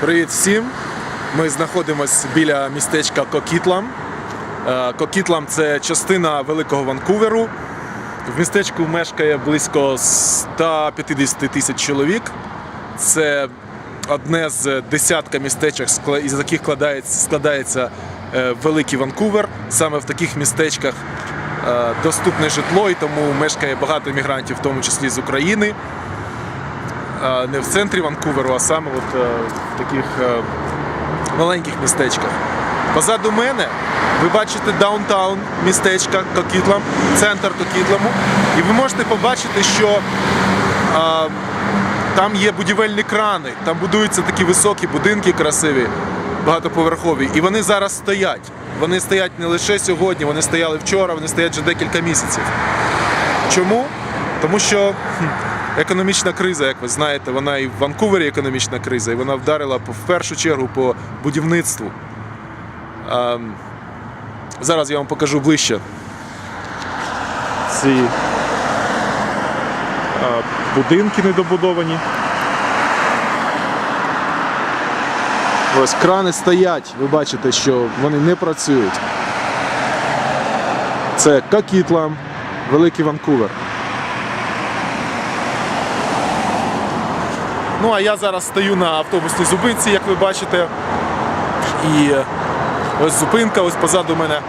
Привіт всім! Ми знаходимося біля містечка Кокітлам. Е, Кокітлам це частина Великого Ванкуверу. В містечку мешкає близько 150 тисяч чоловік. Це одне з десятка містечок, із яких складається, складається е, Великий Ванкувер. Саме в таких містечках е, доступне житло, і тому мешкає багато мігрантів, в тому числі з України. Е, Не в центрі Ванкуверу, а саме от, е, в таких е, маленьких містечках. Позаду мене ви бачите даунтаун містечка Кокітлам, центр Кокітламу, і ви можете побачити, що а, там є будівельні крани, там будуються такі високі будинки красиві, багатоповерхові, і вони зараз стоять. Вони стоять не лише сьогодні, вони стояли вчора, вони стоять вже декілька місяців. Чому? Тому що економічна криза, як ви знаєте, вона і в Ванкувері економічна криза, і вона вдарила в першу чергу по будівництву. Зараз я вам покажу ближче ці будинки недобудовані. Ось крани стоять, ви бачите, що вони не працюють. Це Кокітлам, Великий Ванкувер. Ну, а я зараз стою на автобусній зупинці, як ви бачите. І ось зупинка, ось позаду мене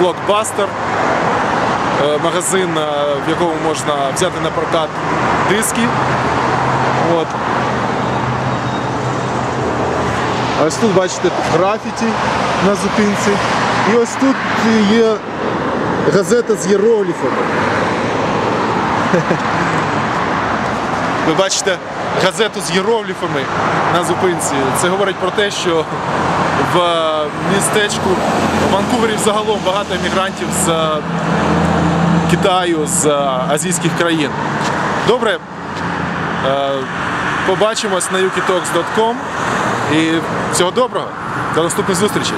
блокбастер. Е, Магазин, е, в якому можна взяти на прокат диски. От. Ось тут бачите графіті на зупинці. І ось тут є газета з єроліфами. Ви бачите газету з єроліфами на зупинці. Це говорить про те, що в містечку в Ванкувері взагалом багато емігрантів з Китаю, з азійських країн. Добре, е, побачимось на yukitalks.com і всього доброго. До наступних зустрічей.